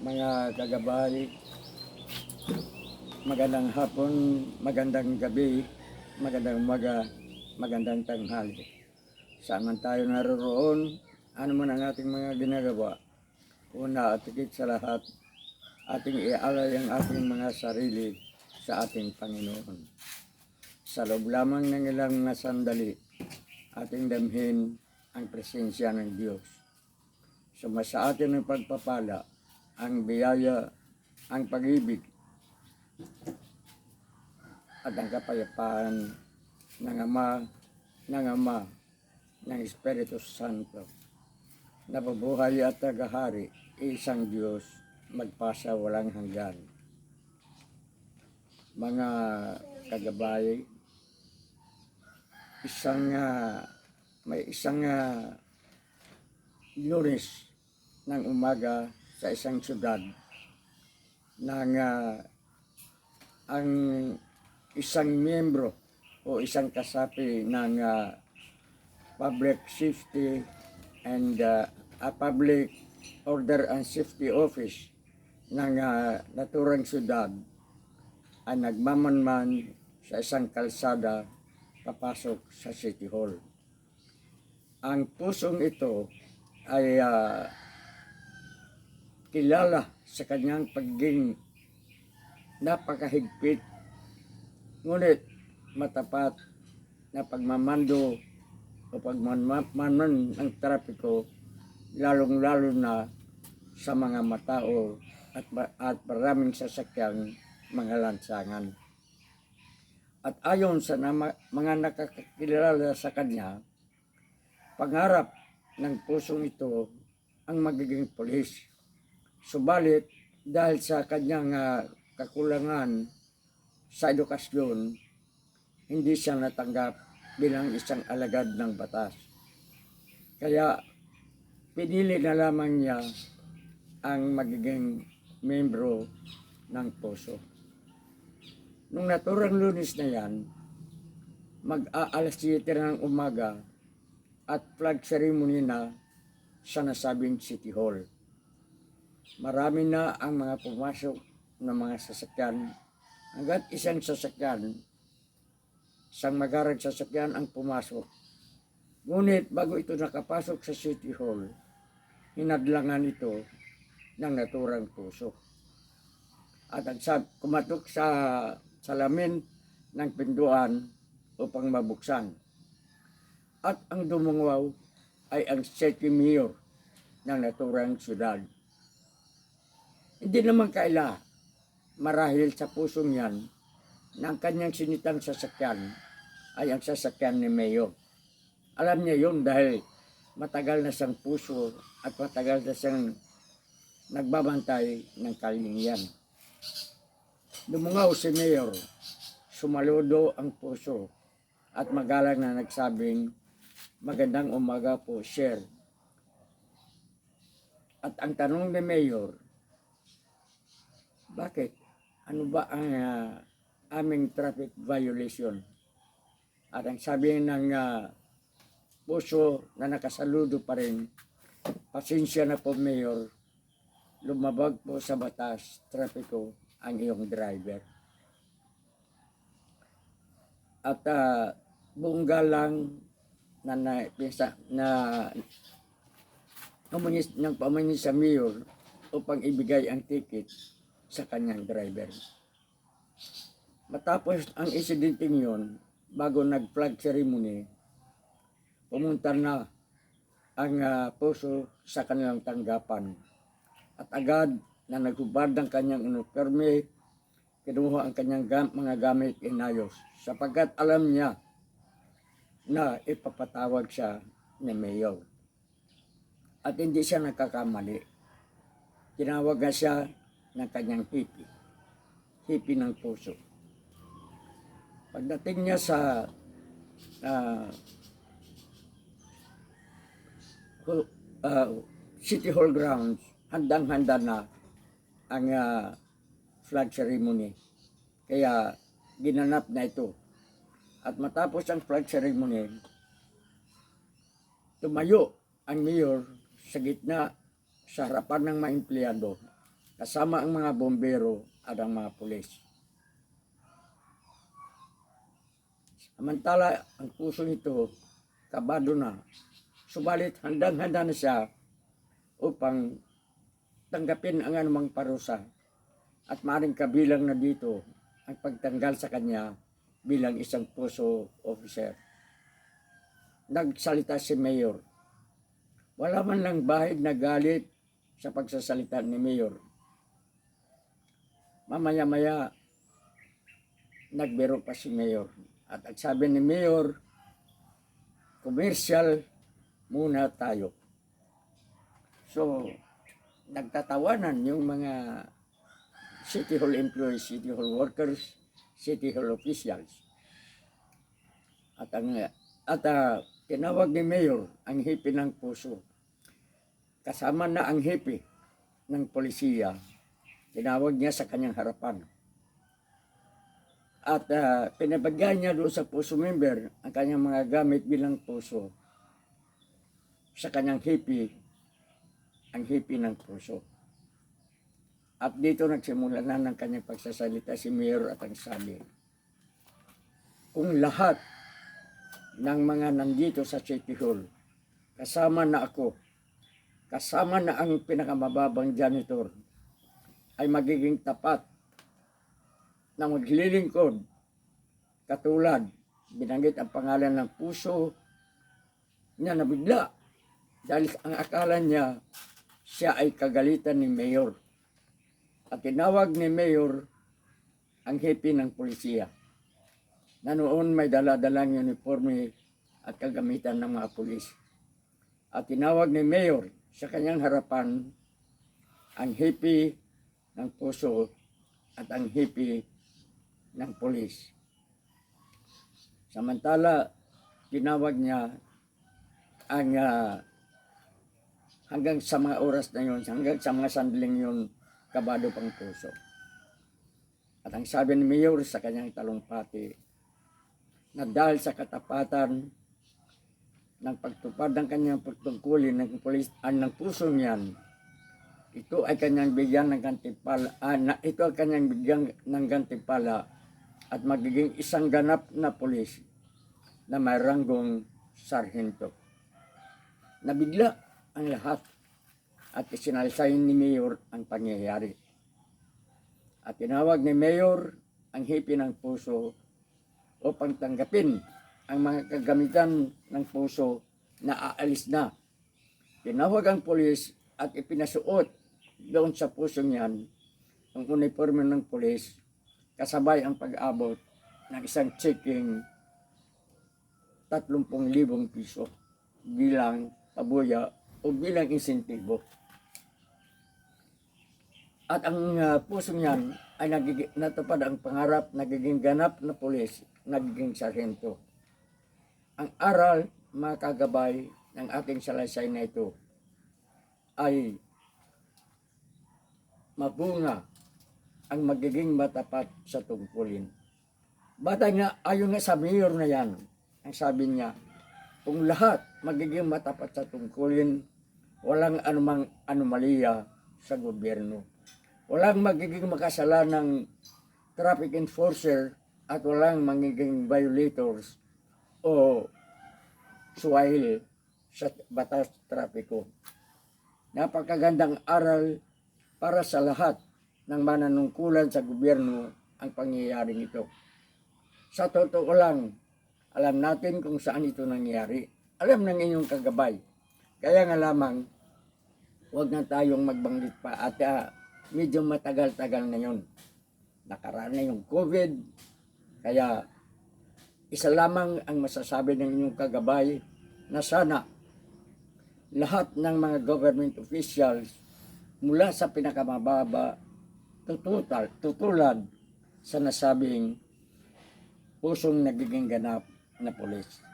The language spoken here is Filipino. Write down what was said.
mga kagabay, magandang hapon, magandang gabi, magandang umaga, magandang tanghali. Saan man tayo naroroon, ano man ang ating mga ginagawa, una at higit sa lahat, ating ialay ang ating mga sarili sa ating Panginoon. Sa loob lamang ng ilang mga sandali, ating damhin ang presensya ng Diyos. Sumasa atin ang pagpapala, ang biyaya, ang pag-ibig, at ang kapayapaan ng Ama, ng Ama, ng Espiritu Santo. Nabubuhay at tagahari, isang Diyos, magpasa walang hanggan. Mga kagabay, isang ah, may isang uh, lunes ng umaga sa isang syudad ng ah, ang isang miyembro o isang kasapi ng ah, Public Safety and ah, a Public Order and Safety Office ng ah, naturang syudad ay nagmamanman sa isang kalsada papasok sa City Hall. Ang pusong ito ay ah, kilala sa kanyang pagiging napakahigpit ngunit matapat na pagmamando o pagmanman ng trapiko lalong-lalo na sa mga matao at, at maraming sasakyang mga lansangan. At ayon sa nama, mga nakakilala sa kanya, pangarap ng pusong ito ang magiging polis. Subalit, dahil sa kanyang ah, kakulangan sa edukasyon, hindi siya natanggap bilang isang alagad ng batas. Kaya, pinili na lamang niya ang magiging membro ng puso. Nung naturang lunes na yan, mag-aalas 7 ng umaga at flag ceremony na sa nasabing City Hall. Marami na ang mga pumasok ng mga sasakyan. Hanggat isang sasakyan, isang magarag sasakyan ang pumasok. Ngunit bago ito nakapasok sa City Hall, hinadlangan ito ng naturang puso. At ang sab- kumatok sa salamin ng pintuan upang mabuksan. At ang dumungaw ay ang city mayor ng naturang syudad. Hindi naman kaila marahil sa pusong yan na ang kanyang sinitang sasakyan ay ang sasakyan ni mayor. Alam niya yun dahil matagal na siyang puso at matagal na siyang nagbabantay ng kalinian. Dumungaw si Mayor, sumaludo ang puso at magalang na nagsabing, magandang umaga po, Sir. At ang tanong ni Mayor, bakit? Ano ba ang ah, aming traffic violation? At ang sabi ng ah, puso na nakasaludo pa rin, pasensya na po, Mayor, lumabag po sa batas, trapiko, ang iyong driver. At uh, buong galang na na, pisa- na humingi ng pamangi sa mayor upang ibigay ang ticket sa kanyang driver. Matapos ang insidente yun, bago nag-flag ceremony, pumunta na ang ah, puso sa kanilang tanggapan at agad na naghubad ang kanyang uniforme, kinuha ang kanyang gam- mga gamit inayos sapagkat alam niya na ipapatawag siya ni Mayor. At hindi siya nagkakamali. Tinawag na siya ng kanyang hipi. Hipi ng puso. Pagdating niya sa hu- ah, City Hall grounds, handang-handa na ang ah, flag ceremony. Kaya ginanap na ito. At matapos ang flag ceremony, tumayo ang mayor sa gitna sa harapan ng mga empleyado. Kasama ang mga bombero at ang mga pulis. Samantala, ang puso nito, kabado na. Subalit, handang-handa na siya upang tanggapin ang anumang parusa at maring kabilang na dito ang pagtanggal sa kanya bilang isang puso officer. Nagsalita si Mayor. Wala man lang bahid na galit sa pagsasalita ni Mayor. Mamaya-maya, nagbiro pa si Mayor. At ang sabi ni Mayor, commercial muna tayo. So, nagtatawanan yung mga City Hall employees, City Hall workers, City Hall officials. At ang at ah, tinawag ni Mayor ang hipi ng puso. Kasama na ang hipi ng polisiya. Tinawag niya sa kanyang harapan. At uh, pinabagyan niya doon sa puso member ang kanyang mga gamit bilang puso sa kanyang hipi, ang hipi ng puso. At dito nagsimula na ng kanyang pagsasalita si Mayor at ang sabi, kung lahat ng mga nandito sa City Hall, kasama na ako, kasama na ang pinakamababang janitor, ay magiging tapat na maglilingkod katulad binanggit ang pangalan ng puso niya na bigla dahil ang akala niya siya ay kagalitan ni Mayor at tinawag ni Mayor ang hepe ng polisiya na noon may daladalang uniforme at kagamitan ng mga pulis. At tinawag ni Mayor sa kanyang harapan ang hepe ng puso at ang hepe ng pulis. Samantala, tinawag niya ang ah, hanggang sa mga oras na yun, hanggang sa mga sandaling yun, kabado pang puso. At ang sabi ni Mayor sa kanyang talumpati, na dahil sa katapatan ng pagtupad ng kanyang pagtungkulin ng pulis ah, ng puso niyan, ito ay kanyang bigyan ng gantimpala, ah, na, ito ay kanyang bigyan ng gantimpala at magiging isang ganap na pulis na may ranggong sarhento. Nabigla ang lahat at isinalsayin ni Mayor ang pangyayari. At tinawag ni Mayor ang hipi ng puso upang tanggapin ang mga kagamitan ng puso na aalis na. Tinawag ang polis at ipinasuot doon sa puso niyan ang uniforme ng polis kasabay ang pag-abot ng isang checking 30,000 piso bilang pabuya o bilang insentibo. At ang uh, puso niyan ay nagiging, natupad ang pangarap, nagiging ganap na pulis, nagiging sarhento. Ang aral, mga kagabay ng ating salaysay na ito ay mabunga ang magiging matapat sa tungkulin. Batay nga, ayon nga sa mayor na yan, ang sabi niya, kung lahat magiging matapat sa tungkulin, walang anumang anomalya sa gobyerno. Walang magiging makasala ng traffic enforcer at walang magiging violators o suwail sa batas trapiko. Napakagandang aral para sa lahat ng mananungkulan sa gobyerno ang pangyayaring ito. Sa totoo lang, alam natin kung saan ito nangyari. Alam ng inyong kagabay. Kaya nga lamang, huwag na tayong magbanggit pa at ah, medyo matagal-tagal na yun. Nakaraan na yung COVID, kaya isa lamang ang masasabi ng inyong kagabay na sana lahat ng mga government officials mula sa pinakamababa tututal, tutulad sa nasabing pusong nagiging ganap na pulis.